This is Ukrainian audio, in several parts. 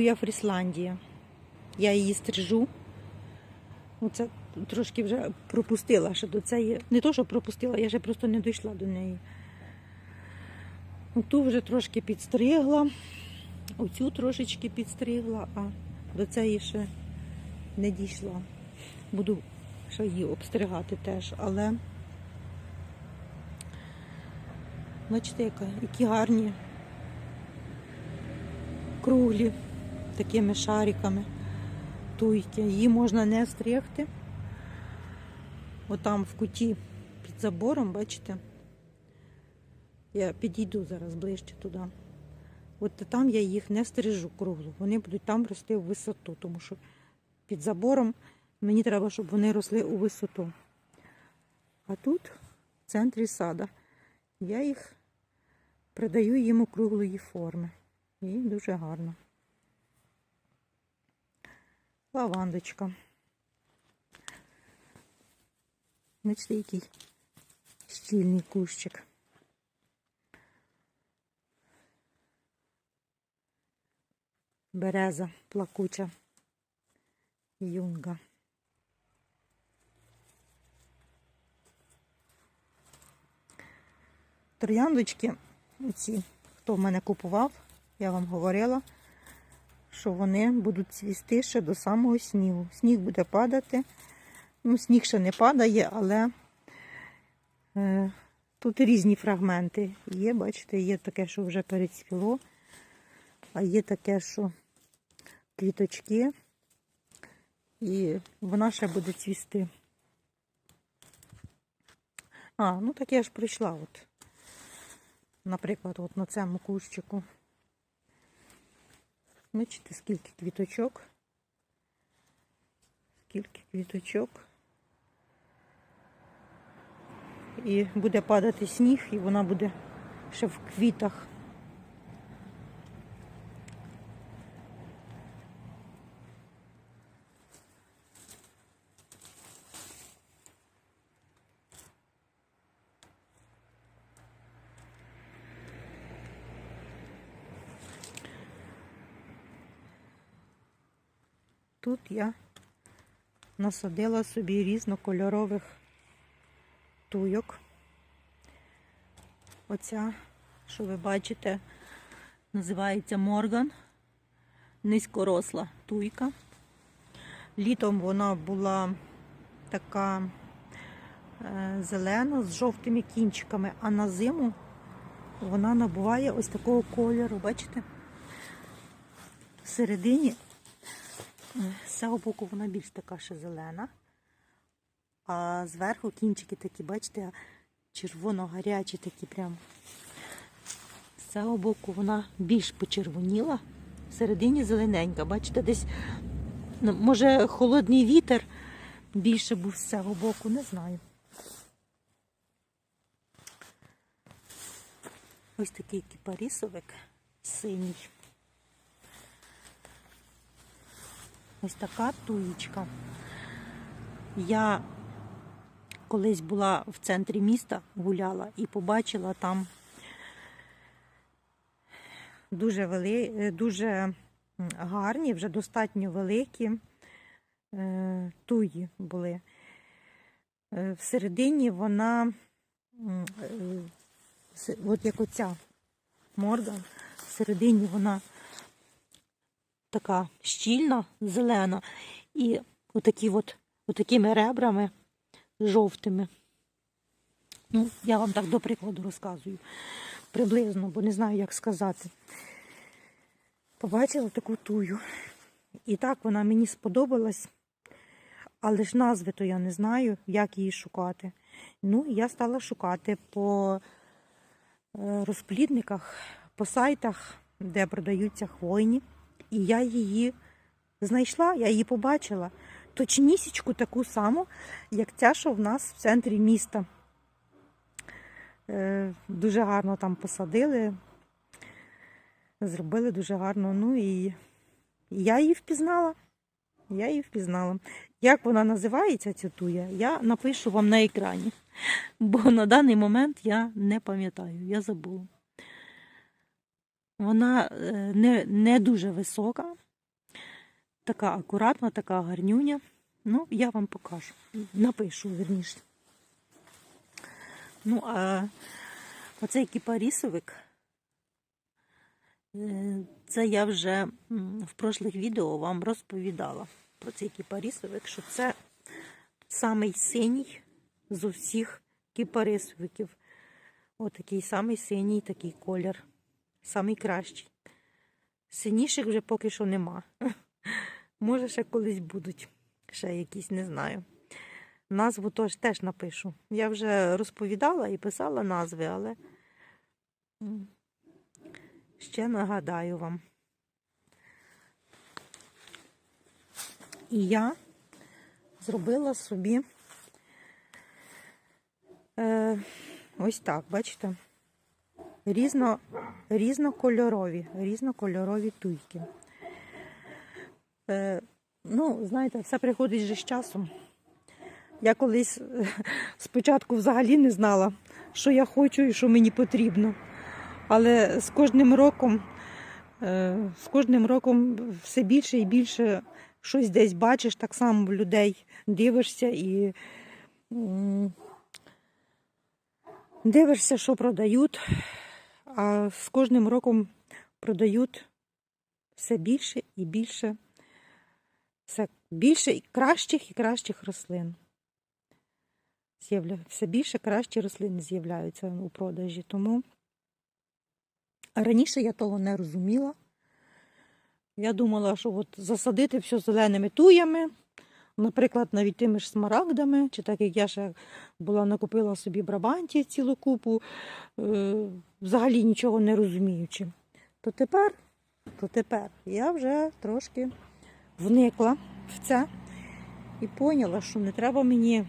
Туя Фрісландія. Я її стрижу. Оце трошки вже пропустила ще до цієї. Не то, що пропустила, я ще просто не дійшла до неї. Ту вже трошки підстригла, оцю трошечки підстригла, а до цієї ще не дійшла. Буду ще її обстригати теж, але бачите, які гарні круглі такими шариками туйки. Її можна не стригти. Отам в куті під забором, бачите? Я підійду зараз ближче туди. От там я їх не стрижу кругло. Вони будуть там рости в висоту, тому що під забором мені треба, щоб вони росли у висоту. А тут, в центрі сада, я їх придаю їм округлої форми. І дуже гарно. Лавандочка. Бачите, який щільний кущик. Береза плакуча. Юнга. Трояндочки, ці, хто в мене купував, я вам говорила, що вони будуть цвісти ще до самого снігу. Сніг буде падати. Ну, сніг ще не падає, але е, тут різні фрагменти є. Бачите, є таке, що вже перецвіло, а є таке, що квіточки, і вона ще буде цвісти. А, ну так я ж прийшла, от. Наприклад, от на цьому кущику. Бачите, скільки квіточок. Скільки квіточок. І буде падати сніг, і вона буде ще в квітах. Тут я насадила собі різнокольорових туйок. Оця, що ви бачите, називається Морган. Низькоросла туйка. Літом вона була така е, зелена з жовтими кінчиками, а на зиму вона набуває ось такого кольору, бачите? Всередині з цього боку вона більш така ще зелена. А зверху кінчики такі, бачите, червоно-гарячі такі прям. З цього боку вона більш почервоніла. Всередині зелененька. Бачите, десь, ну, може, холодний вітер більше був з цього боку, не знаю. Ось такий кіпарісовик синій. Ось така туїчка. Я колись була в центрі міста, гуляла і побачила там дуже вели... дуже гарні, вже достатньо великі е, туї були. Е, Всередині вона, е, от як оця морда, всередині вона така щільна, зелена, і отакі от, отакими ребрами жовтими. Ну, я вам так до прикладу розказую. Приблизно, бо не знаю, як сказати. Побачила таку тую. І так вона мені сподобалась, але ж назви то я не знаю, як її шукати. Ну, я стала шукати по е, розплідниках, по сайтах, де продаються хвойні. І я її знайшла, я її побачила. Точнісічку таку саму, як ця, що в нас в центрі міста. Е, Дуже гарно там посадили, зробили дуже гарно. Ну і я її впізнала. Я її впізнала. Як вона називається, ця туя, я напишу вам на екрані. Бо на даний момент я не пам'ятаю, я забула. Вона е, не, не дуже висока, така акуратна, така гарнюня. Ну, я вам покажу. Напишу, верніше. Ну, а оцей кіпарісовик, е, це я вже в прошлих відео вам розповідала про цей кіпарісовик, що це самий синій з усіх кіпарисовиків. Отакий самий синій такий колір. Самий кращий. Синіших вже поки що нема. Може, ще колись будуть. Ще якісь, не знаю. Назву теж, теж напишу. Я вже розповідала і писала назви, але ще нагадаю вам. І я зробила собі е, ось так, бачите? Різно, різнокольорові, різнокольорові туйки. Е, ну, знаєте, все приходить же з часом. Я колись е, спочатку взагалі не знала, що я хочу і що мені потрібно. Але з кожним роком, е, з кожним роком все більше і більше щось десь бачиш, так само в людей дивишся і дивишся, що продають, а з кожним роком продають все більше і більше, все більше і кращих і кращих рослин. Все більше кращі рослини з'являються у продажі. Тому раніше я того не розуміла. Я думала, що от засадити все зеленими туями, наприклад, навіть тими ж смарагдами, чи так як я ще була накупила собі брабантів цілу купу, е, взагалі нічого не розуміючи. То тепер, то тепер я вже трошки вникла в це і поняла, що не треба мені,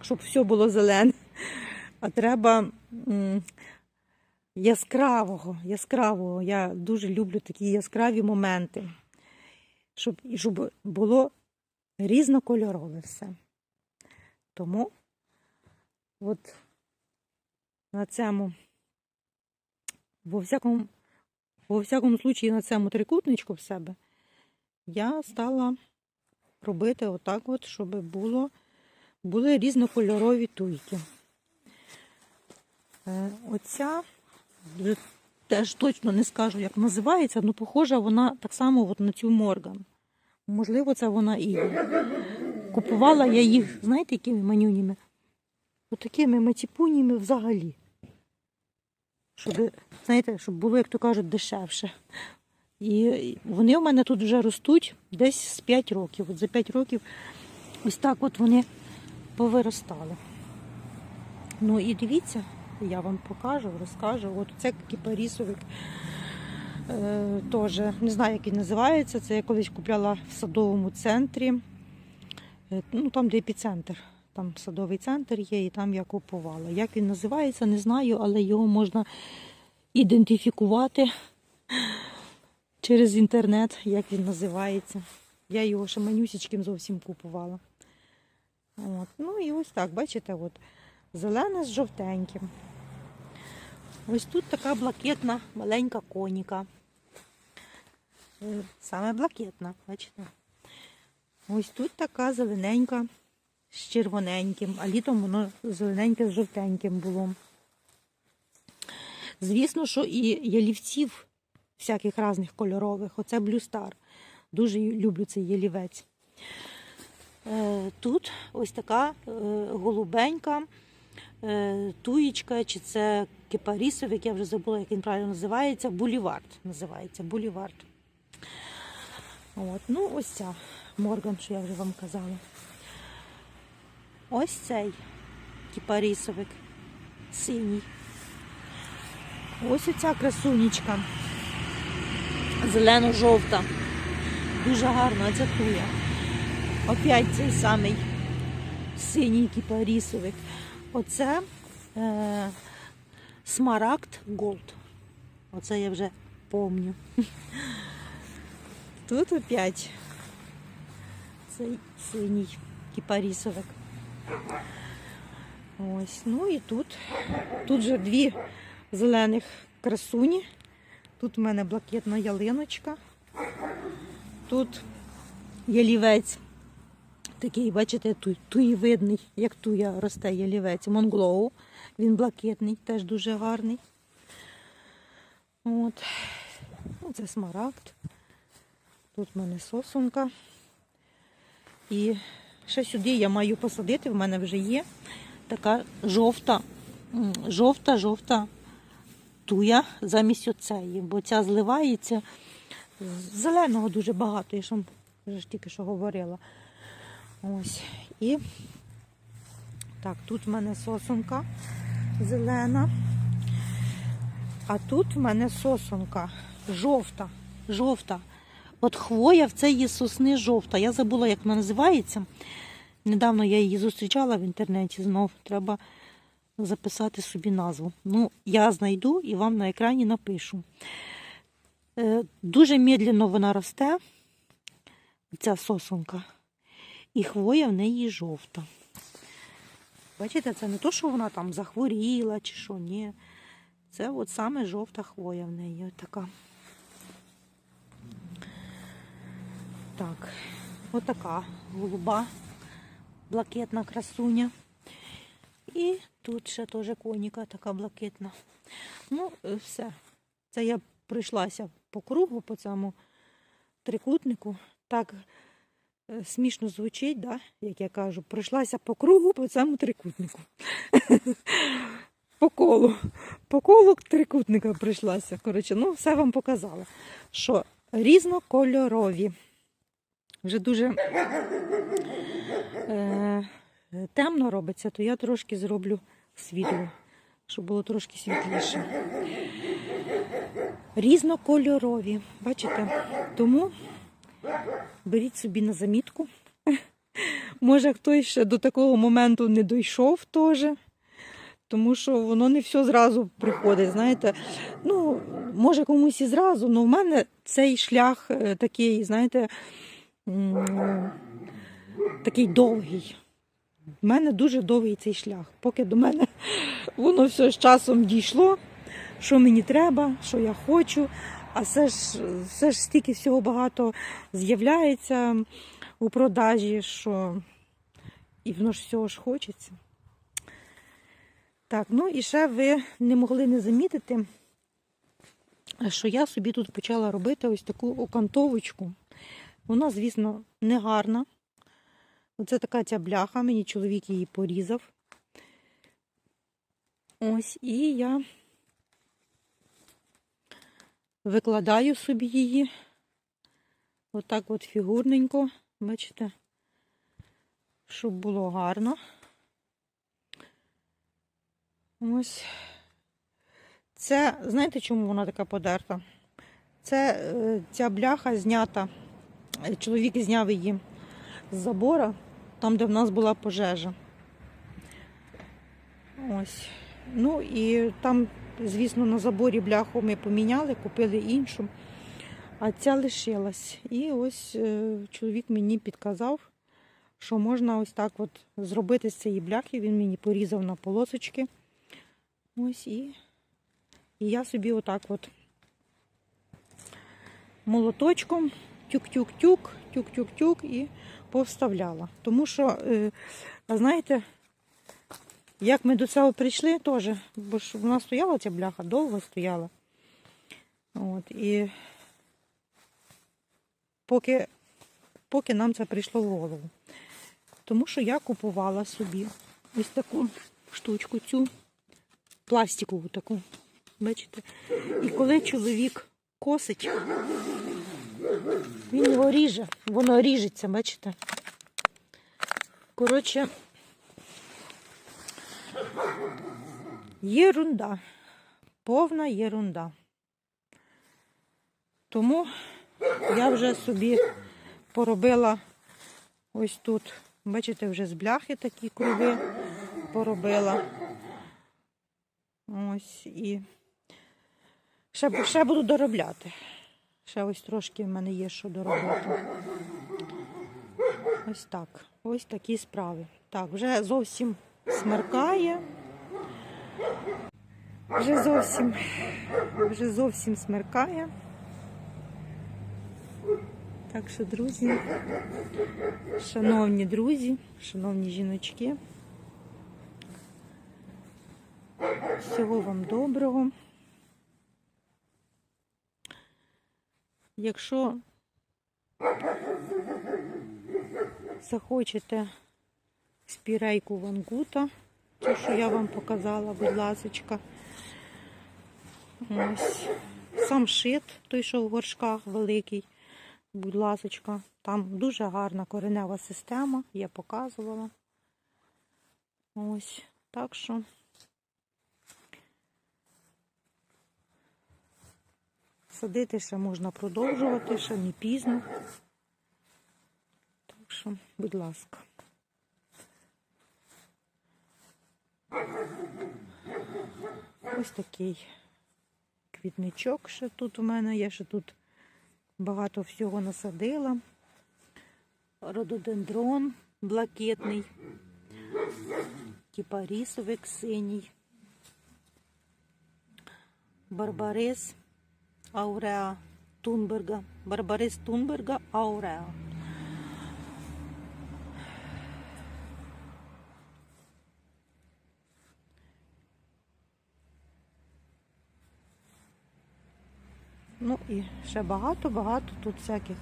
щоб все було зелене, а треба яскравого, яскравого. Я дуже люблю такі яскраві моменти, щоб, щоб було різнокольорове все. Тому от на цьому, во всякому, во всякому случаї на цьому трикутничку в себе я стала робити отак, от, щоб було, були різнокольорові туйки. Е, Оця теж точно не скажу, як називається, але похожа вона так само от на цю морган. Можливо, це вона і. Купувала я їх, знаєте, якими манюніми? Отакими матіпуніми взагалі. Щоб, знаєте, щоб було, як то кажуть, дешевше. І вони в мене тут вже ростуть десь з 5 років. От за 5 років ось так от вони повиростали. Ну і дивіться, я вам покажу, розкажу. От це кіпарісовик теж, не знаю, як він називається. Це я колись купляла в садовому центрі. Е, ну, там, де епіцентр. Там садовий центр є, і там я купувала. Як він називається, не знаю, але його можна ідентифікувати через інтернет, як він називається. Я його ще манюсічким зовсім купувала. От. Ну і ось так, бачите, от, зелене з жовтеньким. Ось тут така блакитна маленька коніка. Саме блакитна, бачите. Ось тут така зелененька з червоненьким, а літом воно зелененьке з жовтеньким було. Звісно, що і ялівців всяких різних кольорових. Оце Star. Дуже люблю цей ялівець. Е, Тут ось така е, голубенька е, туєчка, чи це кипарісовик, я вже забула, як він правильно називається. Булівард називається. Булівард. От. Ну, ось ця Морган, що я вже вам казала. Ось цей кіпарісовик синій. Ось оця красунечка. Зелено-жовта. Дуже гарна ця туя. Опять цей самий синій кіпарісовик. Оце е, смарагд Голд. Оце я вже помню. Тут опять цей синій кіпарісовик. Ось, ну і тут. Тут же дві зелених красуні. Тут в мене блакитна ялиночка. Тут ялівець. Такий, бачите, ту, туєвидний, як туя росте ялівець. Монглоу. Він блакитний, теж дуже гарний. От. Ну, Це смарагд. Тут в мене сосунка. І ще сюди я маю посадити, в мене вже є така жовта, жовта, жовта туя замість оцеї, бо ця зливається. Зеленого дуже багато, я ж вам вже тільки що говорила. Ось. І так, тут в мене сосунка зелена. А тут в мене сосунка жовта. Жовта. От хвоя в цієї сосни жовта. Я забула, як вона називається. Недавно я її зустрічала в інтернеті знов. Треба записати собі назву. Ну, я знайду і вам на екрані напишу. Е, Дуже медленно вона росте, ця сосунка. І хвоя в неї жовта. Бачите, це не то, що вона там захворіла чи що, ні. Це от саме жовта хвоя в неї така. Так, отака голуба, блакитна красуня. І тут ще теж коніка така блакитна. Ну, е, все. Це я пройшлася по кругу, по цьому трикутнику. Так е, смішно звучить, да? як я кажу, пройшлася по кругу по цьому трикутнику. По колу. По колу трикутника прийшлася. Коротше, ну, все вам показала. Що різнокольорові. Вже дуже е, темно робиться, то я трошки зроблю світло, щоб було трошки світліше. Різнокольорові, бачите? Тому беріть собі на замітку. Може, хтось ще до такого моменту не дійшов теж. Тому що воно не все зразу приходить. Знаєте, ну, може комусь і зразу, але в мене цей шлях е, такий, знаєте, такий довгий. У мене дуже довгий цей шлях. Поки до мене воно все з часом дійшло, що мені треба, що я хочу. А все ж, все ж стільки всього багато з'являється у продажі, що і воно ж всього ж хочеться. Так, ну і ще ви не могли не замітити, що я собі тут почала робити ось таку окантовочку. Вона, звісно, не гарна. Оце така ця бляха, мені чоловік її порізав. Ось, і я викладаю собі її. Отак от фігурненько, бачите, щоб було гарно. Ось. Це, знаєте, чому вона така подерта? Це е, ця бляха знята. Е, Чоловік зняв її з забора, там, де в нас була пожежа. Ось. Ну і там, звісно, на заборі бляху ми поміняли, купили іншу, а ця лишилась. І ось е, чоловік мені підказав, що можна ось так от зробити з цієї бляхи. Він мені порізав на полосочки. Ось і, і я собі отак от молоточком тюк-тюк-тюк, тюк-тюк-тюк і повставляла. Тому що, е, знаєте, як ми до цього прийшли теж, бо ж вона стояла ця бляха, довго стояла. От, і поки, поки нам це прийшло в голову. Тому що я купувала собі ось таку штучку цю пластикову таку. Бачите? І коли чоловік косить, він його ріже, воно ріжеться, бачите? Коротше, єрунда. Повна єрунда. Тому я вже собі поробила ось тут, бачите, вже з бляхи такі круги поробила. Ось і ще, ще буду доробляти. Ще ось трошки в мене є що доробити. Ось так. Ось такі справи. Так, вже зовсім смеркає. Вже зовсім, вже зовсім смеркає. Так що, друзі, шановні друзі, шановні жіночки, всього вам доброго. Якщо захочете спірейку вангута, те, що я вам показала, будь ласочка. Ось. Сам шит, той, що в горшках великий, будь ласочка. Там дуже гарна коренева система, я показувала. Ось, так що. Садити ще можна продовжувати, ще не пізно. Так що, будь ласка. Ось такий квітничок ще тут у мене. Я ще тут багато всього насадила. Рододендрон блакитний, кіпарісовик синій, барбарис ауреа Тунберга, барбарис Тунберга ауреа. Ну і ще багато-багато тут всяких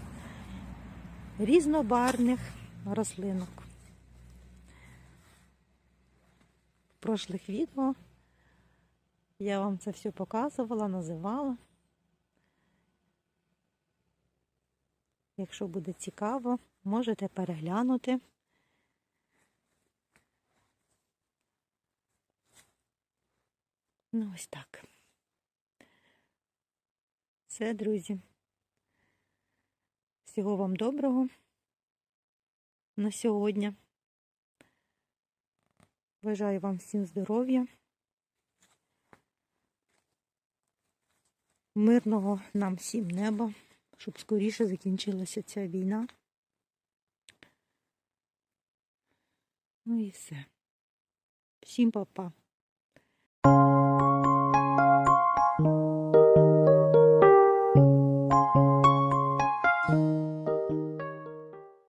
різнобарвних рослинок. В прошлих відео я вам це все показувала, називала. Якщо буде цікаво, можете переглянути. Ну, ось так. Все, друзі. Всього вам доброго на сьогодні. Бажаю вам всім здоров'я. Мирного нам всім неба, щоб скоріше закінчилася ця війна. Ну і все. Всім па-па.